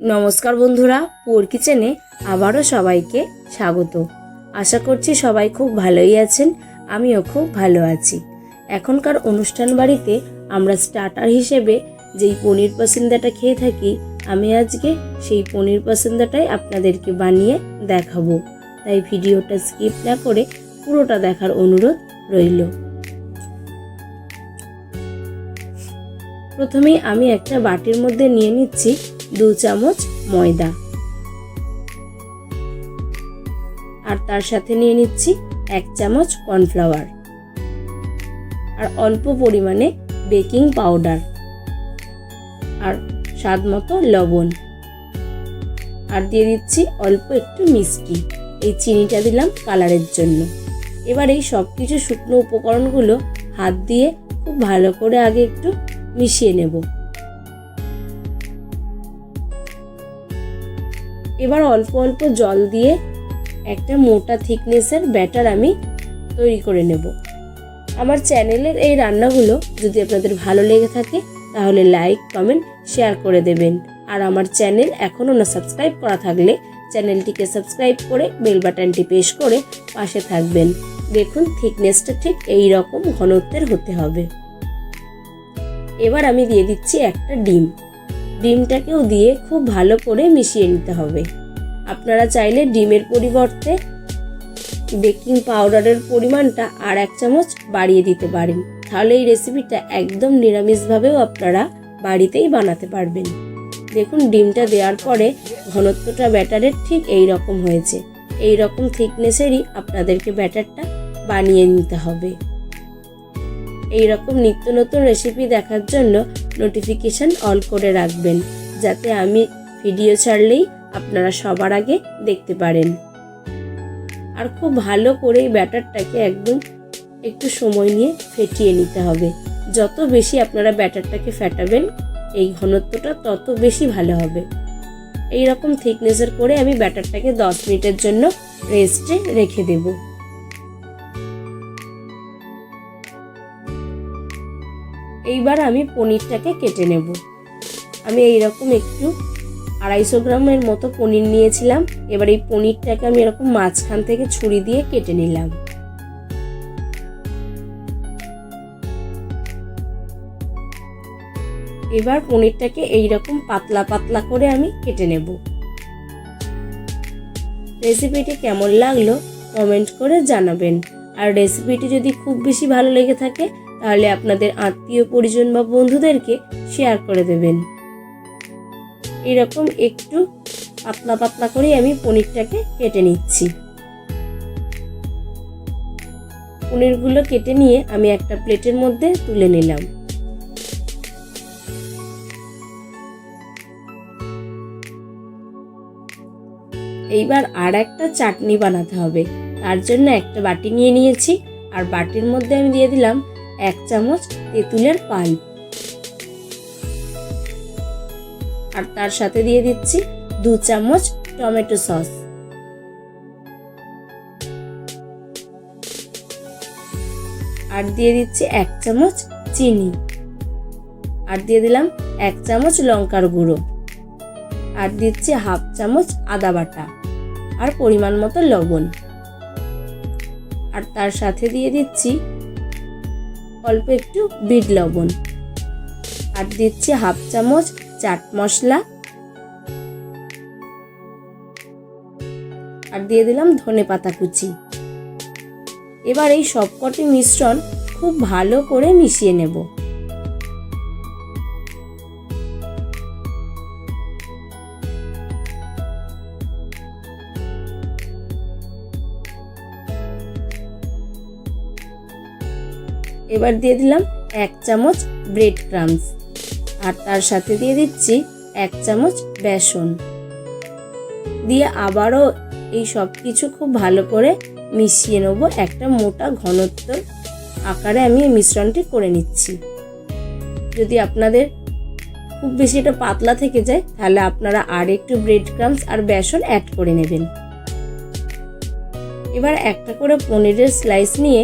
নমস্কার বন্ধুরা, পোর কিচেনে আবারও সবাইকে স্বাগত। আশা করছি সবাই খুব ভালোই আছেন, আমিও খুব ভালো আছি। এখনকার অনুষ্ঠান বাড়িতে আমরা স্টার্টার হিসেবে যেই পনির পসিন্দাটা খেয়ে থাকি, আমি আজকে সেই পনির পসিন্দাটাই আপনাদেরকে বানিয়ে দেখাবো। তাই ভিডিওটা স্কিপ না করে পুরোটা দেখার অনুরোধ রইল। প্রথমেই আমি একটা বাটির মধ্যে নিয়ে নিচ্ছি দু চামচ ময়দা। আর তার সাথে নিয়ে নিচ্ছি এক চামচ কর্নফ্লাওয়ার। আর অল্প পরিমাণে বেকিং পাউডার। আর স্বাদ মতো লবণ। আর দিয়ে দিচ্ছি অল্প একটু মিষ্টি। এই চিনিটা দিলাম কালারের জন্য। এবার এই সব কিছু শুকনো উপকরণগুলো হাত দিয়ে খুব ভালো করে আগে একটু মিশিয়ে নেব। এবার অল্প অল্প জল দিয়ে একটা মোটা থিকনেসের ব্যাটার আমি তৈরি করে নেব। আমার চ্যানেলের এই রান্নাগুলো যদি আপনাদের ভালো লেগে থাকে, তাহলে লাইক, কমেন্ট, শেয়ার করে দেবেন। আর আমার চ্যানেল এখনও না সাবস্ক্রাইব করা থাকলে চ্যানেলটিকে সাবস্ক্রাইব করে বেল বাটনটি পেশ করে পাশে থাকবেন। দেখুন থিকনেসটা ঠিক এই রকম ঘনত্বের হতে হবে। এবার আমি দিয়ে দিচ্ছি একটা ডিম। ডিমটাকেও দিয়ে খুব ভালো করে মিশিয়ে নিতে হবে। আপনারা চাইলে ডিমের পরিবর্তে বেকিং পাউডারের পরিমাণটা আর এক চামচ বাড়িয়ে দিতে পারেন। তাহলে এই রেসিপিটা একদম নিরামিষভাবেও আপনারা বাড়িতেই বানাতে পারবেন। দেখুন, ডিমটা দেওয়ার পরে ঘনত্বটা ব্যাটারের ঠিক এই রকম হয়েছে। এই রকম থিকনেসেরই আপনাদেরকে ব্যাটারটা বানিয়ে নিতে হবে। এই রকম নিত্য নতুন রেসিপি দেখার জন্য নোটিফিকেশান অল করে রাখবেন, যাতে আমি ভিডিও ছাড়লেই আপনারা সবার আগে দেখতে পারেন। আর খুব ভালো করে ব্যাটারটাকে একদম একটু সময় নিয়ে ফেটিয়ে নিতে হবে। যত বেশি আপনারা ব্যাটারটাকে ফেটাবেন, এই ঘনত্বটা তত বেশি ভালো হবে। এই রকম থিকনেসের করে আমি ব্যাটারটাকে দশ মিনিটের জন্য রেস্টে রেখে দেবো। এইবার আমি পনিরটাকে কেটে নেব। আমি এইরকম একটু আড়াইশো গ্রামের মতো পনির নিয়েছিলাম। এবার এই পনিরটাকে আমি এরকম মাঝখান থেকে ছুরি দিয়ে কেটে নিলাম। এবার পনিরটাকে এইরকম পাতলা পাতলা করে আমি কেটে নেব। রেসিপিটি কেমন লাগল কমেন্ট করে জানাবেন। আর রেসিপিটি যদি খুব বেশি ভালো লেগে থাকে তাহলে আপনাদের আত্মীয় পরিজন বা বন্ধুদেরকে শেয়ার করে দেবেন। এরকম একটু পাতলা পাতলা করে আমি পনিরটাকে কেটে নিচ্ছি। পনিরগুলো কেটে নিয়ে আমি একটা প্লেটের মধ্যে তুলে নিলাম। এইবার আর একটা চাটনি বানাতে হবে। তার জন্য একটা বাটি নিয়ে নিয়েছি। আর বাটির মধ্যে আমি দিয়ে দিলাম এক চামচ তেঁতুলের পাল্প আর তার সাথে দিয়ে দিচ্ছি দু চামচ টমেটো সস। আর দিয়ে দিচ্ছি এক চামচ চিনি। আর দিয়ে দিলাম এক চামচ লঙ্কার গুঁড়ো। আর দিচ্ছি হাফ চামচ আদা বাটা আর পরিমাণ মতো লবণ। আর তার সাথে দিয়ে দিচ্ছি অল্প একটু বিট লবণ। আর দিচ্ছি হাফ চামচ চাট মশলা। আর দিয়ে দিলাম ধনে পাতা কুচি। এবার এই সবকটি মিশ্রণ খুব ভালো করে মিশিয়ে নেব। এবার দিয়ে দিলাম এক চামচ ব্রেড ক্রামস আর তার সাথে দিয়ে দিচ্ছি এক চামচ বেসন। দিয়ে আবারও এই সব কিছু খুব ভালো করে মিশিয়ে নেব একটা মোটা ঘনত্ব আকারে আমি এই মিশ্রণটি করে নিচ্ছি। যদি আপনাদের খুব বেশি এটা পাতলা থেকে যায়, তাহলে আপনারা আর একটু ব্রেড ক্রামস আর বেসন অ্যাড করে নেবেন। এবার একটা করে পনিরের স্লাইস নিয়ে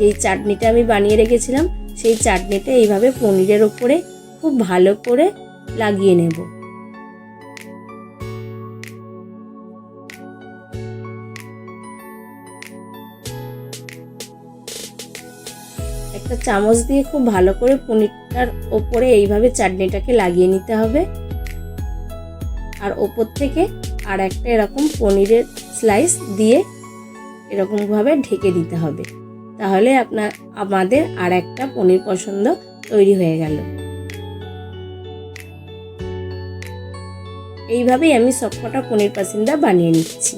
যেই চাটনিটা আমি বানিয়ে রেখেছিলাম, সেই চাটনিটা এইভাবে পনিরের ওপরে খুব ভালো করে লাগিয়ে নেব। একটা চামচ দিয়ে খুব ভালো করে পনিরটার ওপরে এইভাবে চাটনিটাকে লাগিয়ে নিতে হবে। আর ওপর থেকে আর একটা এরকম পনিরের স্লাইস দিয়ে এরকমভাবে ঢেকে দিতে হবে। তাহলে আপনার, আমাদের আর একটা পনির পছন্দ তৈরি হয়ে গেল। এইভাবেই আমি সবকটা পনির পাসিন্দা বানিয়ে নিচ্ছি।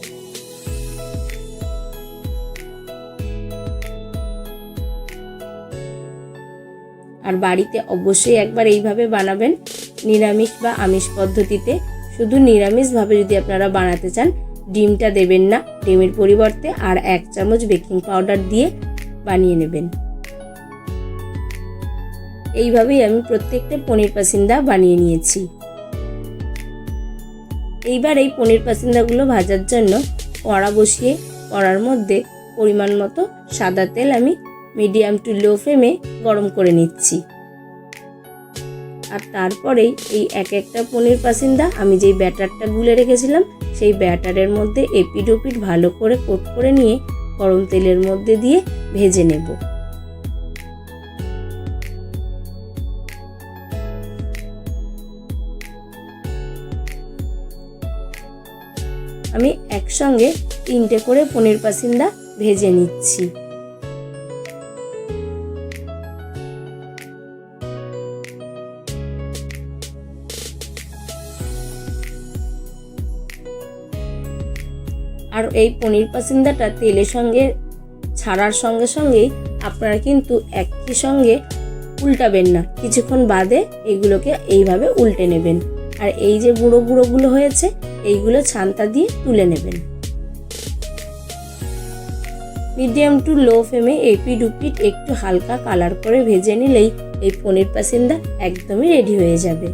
আর বাড়িতে অবশ্যই একবার এইভাবে বানাবেন, নিরামিষ বা আমিষ পদ্ধতিতে। শুধু নিরামিষভাবে যদি আপনারা বানাতে চান, ডিমটা দেবেন না, ডিমের পরিবর্তে আর এক চামচ বেকিং পাউডার দিয়ে বানিয়ে নেবেন। এইভাবেই আমি প্রত্যেকটা পনির পাসিন্দা বানিয়ে নিয়েছি। এইবার এই পনির পাসিন্দাগুলো ভাজার জন্য কড়া বসিয়ে, কড়ার মধ্যে পরিমাণ মতো সাদা তেল আমি মিডিয়াম টু লো ফ্লেমে গরম করে নিচ্ছি। আর তারপরেই এই এক একটা পনির পাসিন্দা আমি যেই ব্যাটারটা গুলে রেখেছিলাম, সেই ব্যাটারের মধ্যে এপিড ওপিড ভালো করে কোট করে নিয়ে গরম তেলের মধ্যে দিয়ে ভেজে নেব। আমি একসঙ্গে তিনটে করে পনির পাসিন্দা ভেজে নিচ্ছি। আর এই পনির পাসিন্দাটা তেলের সঙ্গে ছাড়ার সঙ্গে সঙ্গেই আপনারা কিন্তু একই সঙ্গে উল্টাবেন না। কিছুক্ষণ বাদে এগুলোকে এইভাবে উল্টে নেবেন। আর এই যে বুড়ো বুড়োগুলো হয়েছে, এইগুলো ছান্তা দিয়ে তুলে নেবেন। মিডিয়াম টু লো ফ্লেমে এপিড উপিড একটু হালকা কালার করে ভেজে নিলেই এই পনির পাসিন্দা একদমই রেডি হয়ে যাবে।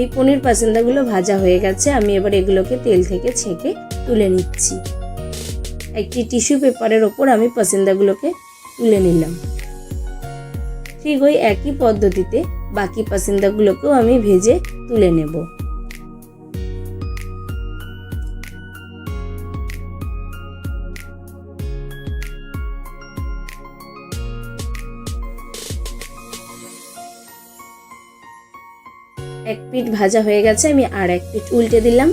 এই পনির পাসিন্দাগুলো ভাজা হয়ে গেছে, আমি এবার এগুলোকে তেল থেকে ছেঁকে তুলে নিচ্ছি। একটি টিস্যু পেপারের ওপর আমি পাসিন্দাগুলোকে তুলে নিলাম। ঠিক ওই একই পদ্ধতিতে বাকি পাসিন্দাগুলোকেও আমি ভেজে তুলে নেব। এক পিঠ ভাজা হয়ে গেছে, আমি আর এক পিঠ উল্টে দিলাম।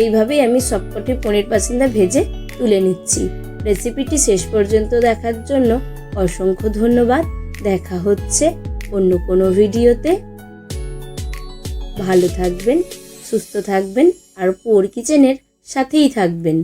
এইভাবেই আমি সবকটি পনির পাসিন্দা ভেজে তুলে নিচ্ছি। রেসিপিটি শেষ পর্যন্ত দেখার জন্য অসংখ্য ধন্যবাদ। দেখা হচ্ছে অন্য কোনো ভিডিওতে। ভালো থাকবেন, সুস্থ থাকবেন, আর পোর কিচেনের সাথেই থাকবেন।